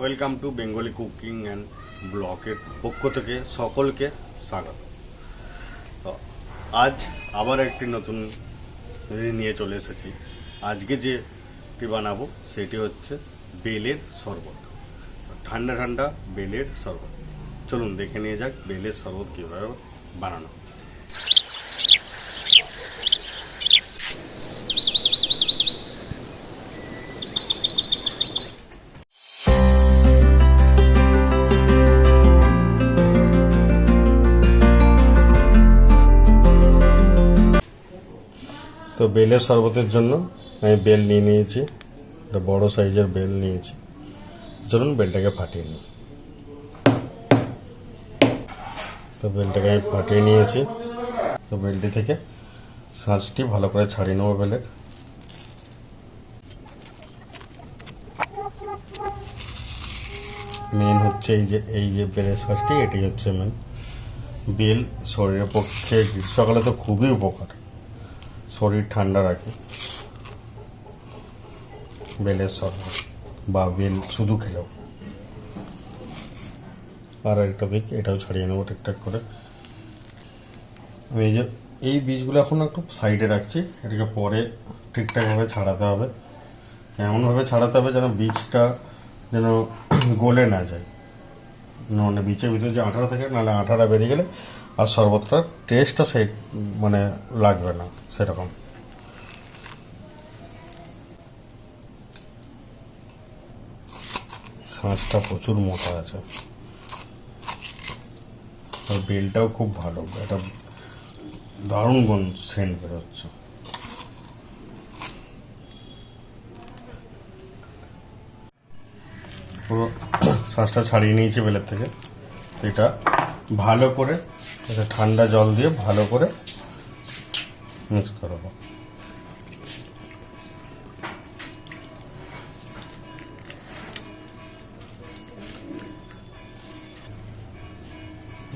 Welcome to Bengali cooking and ব্লকের পক্ষ থেকে সকলকে স্বাগত। আজ আবার একটি নতুন নিয়ে চলে এসেছি। আজকে যেটি বানাবো সেটি হচ্ছে বেলের শরবত। ঠান্ডা ঠান্ডা বেলের শরবত। চলুন দেখে নিয়ে যাক বেলের শরবত কীভাবে বানানো বেলের শরবতের জন্য আমি বেল নিয়ে নিয়েছি। একটা বড় সাইজের বেল নিয়েছি। চলুন বেলটাকে ফাটিয়ে নিই। তো বেলটাকে আমি ফাটিয়ে নিয়েছি। তো বেলটি থেকে শাঁসটি ভালো করে ছাড়িয়ে নেব বেলের। মেন হচ্ছে এই যে এই যে বেলের শাঁসটি এটি হচ্ছে মেন বেল শরীরের পক্ষে গ্রীষ্মকালে তো খুবই উপকার। শরীর ঠান্ডা রাখে। বেলের শরবত বা বেল শুধু খেলেও। আর একটা দিক, এটাও ছাড়িয়ে নেব ঠিকঠাক করে। আমি এই যে, এই বীজগুলো এখন একটু সাইডে রাখছি, এটাকে পরে ঠিকঠাকভাবে ছাড়াতে হবে। এমনভাবে ছাড়াতে হবে যেন বীজটা যেন গলে না যায়। মানে বীজের ভিতরে যে আঠাটা থাকে, নাহলে আঠাটা বেরিয়ে গেলে আর শরবতটার টেস্টটা সে মানে লাগবে না। সেরকম। শাঁসটা প্রচুর মোটা আছে। আর বেলটাও খুব ভালো। এটা দারুণ গুণ সেন্ট বেরোচ্ছে। পুরো শ্বাসটা ছাড়িয়ে নিয়েছি বেলের থেকে। এটা ভালো করে ঠান্ডা জল দিয়ে ভালো করে মিক্স করব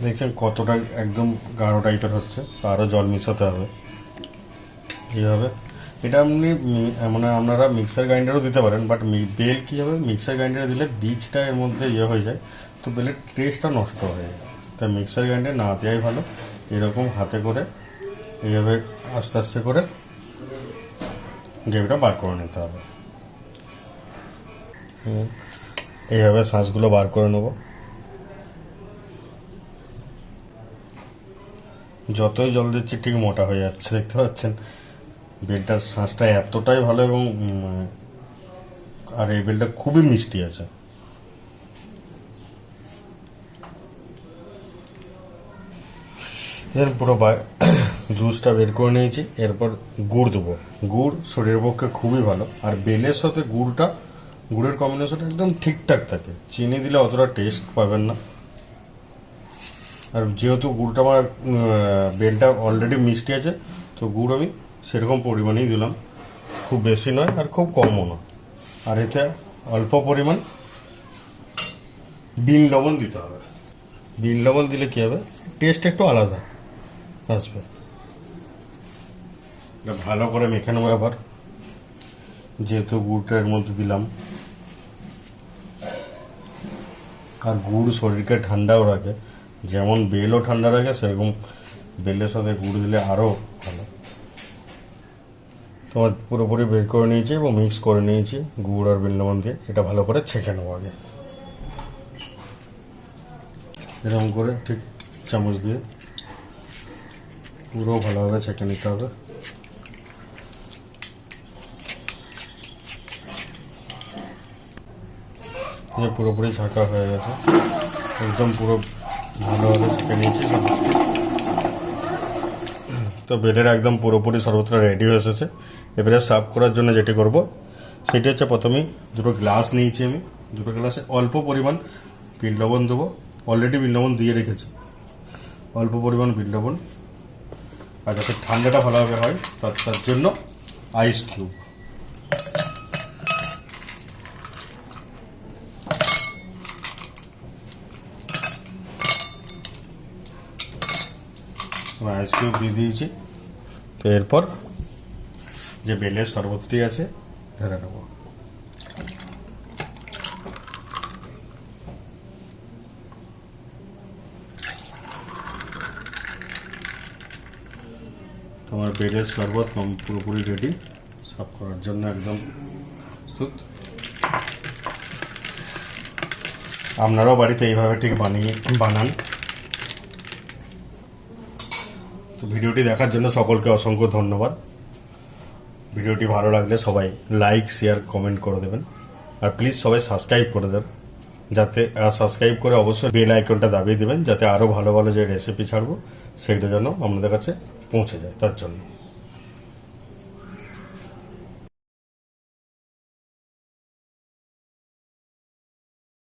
দেখছেন কতটা একদম গাঢ় টাইপের হচ্ছে আরও জল মিশাতে হবে। এইভাবে এটা আপনি মানে আপনারা মিক্সার গ্রাইন্ডারও দিতে পারেন বাট বেল কী হবে? মিক্সার গ্রাইন্ডারে দিলে বীজটা এর মধ্যে ইয়ে হয়ে যায়, তো বেলের টেস্টটা নষ্ট হয়ে যায়। তাই মিক্সার গ্রাইন্ডার না দেওয়াই ভালো, এরকম হাতে করে এইভাবে আস্তে আস্তে করে গ্রেভিটা বার করে নিতে হবে। এইভাবে শাঁসগুলো বার করে নেব। যতই জল দিচ্ছি ঠিক মোটা হয়ে যাচ্ছে, দেখতে পাচ্ছেন? বেলটার শাঁসটা এতটাই ভালো এবং আর এই বেলটা খুবই মিষ্টি আছে। এর পুরো জুসটা বের করে নিয়েছি, এরপর গুড় দেবো। গুড় শরীরের পক্ষে খুবই ভালো। আর বেলের সাথে গুড়টা, গুড়ের কম্বিনেশনটা একদম ঠিকঠাক থাকে। চিনি দিলে অতটা টেস্ট পাবেন না। আর যেহেতু গুড়টা আমার বেলটা অলরেডি মিষ্টি আছে, তো গুড় আমি সেরকম পরিমাণেই দিলাম। খুব বেশি নয় আর খুব কমও নয়। আর এতে অল্প পরিমাণ বিন লবণ দিতে হবে। বিন লবণ দিলে কী হবে? টেস্ট একটু আলাদা আসবে। ভালো করে মেখে নেব আবার যেহেতু গুড়টা এর মধ্যে দিলাম। আর গুড় শরীরকে ঠান্ডাও রাখে। যেমন বেলও ঠান্ডা রাখে, সেরকম বেলের সাথে গুড় দিলে আরও ভালো। তোমার পুরোপুরি বের করে নিয়েছি এবং মিক্স করে নিয়েছি গুড় আর লবণ দিয়ে। এটা ভালো করে ছেঁকে নেব আগে। এরকম করে ঠিক চামচ দিয়ে পুরো ভালোভাবে ছেঁকে নিতে হবে। দিয়ে পুরোপুরি ছাঁকা হয়ে গেছে। একদম পুরো ভালোভাবে ছেঁকে নিয়েছি তো বেলের একদম পুরোপুরি সর্বত্র রেডি হয়ে এসেছে। এবারে সার্ভ করার জন্য যেটি করব, সেটি হচ্ছে প্রথমেই দুটো গ্লাস নিয়েছি আমি। দুটো গ্লাসে অল্প পরিমাণ লবণ দেবো। অলরেডি লবণ দিয়ে রেখেছি। অল্প পরিমাণ লবণ। আর যাতে ঠান্ডাটা ভালোভাবে হয়, তার তার জন্য আইস কিউব এবার দিয়ে দিয়েছি। তো এরপর যে বেলের শরবতটি আছে, ধরে নেব। তোমার বেলের শরবত কম পুরোপুরি রেডি সব করার জন্য একদম প্রস্তুত। আপনারাও বাড়িতে এইভাবে ঠিক বানিয়ে, বানান। ভিডিওটি দেখার জন্য সকলকে অসংখ্য ধন্যবাদ। ভিডিওটি ভালো লাগলে সবাই লাইক, শেয়ার, কমেন্ট করে দেবেন। আর প্লিজ সবাই সাবস্ক্রাইব করে দেন। যাতে সাবস্ক্রাইব করে অবশ্যই বেল আইকনটা দাবিয়ে দেবেন, যাতে আরও ভালো ভালো যে রেসিপি ছাড়বো, সেগুলো যেন আপনাদের কাছে পৌঁছে যায়, তার জন্য।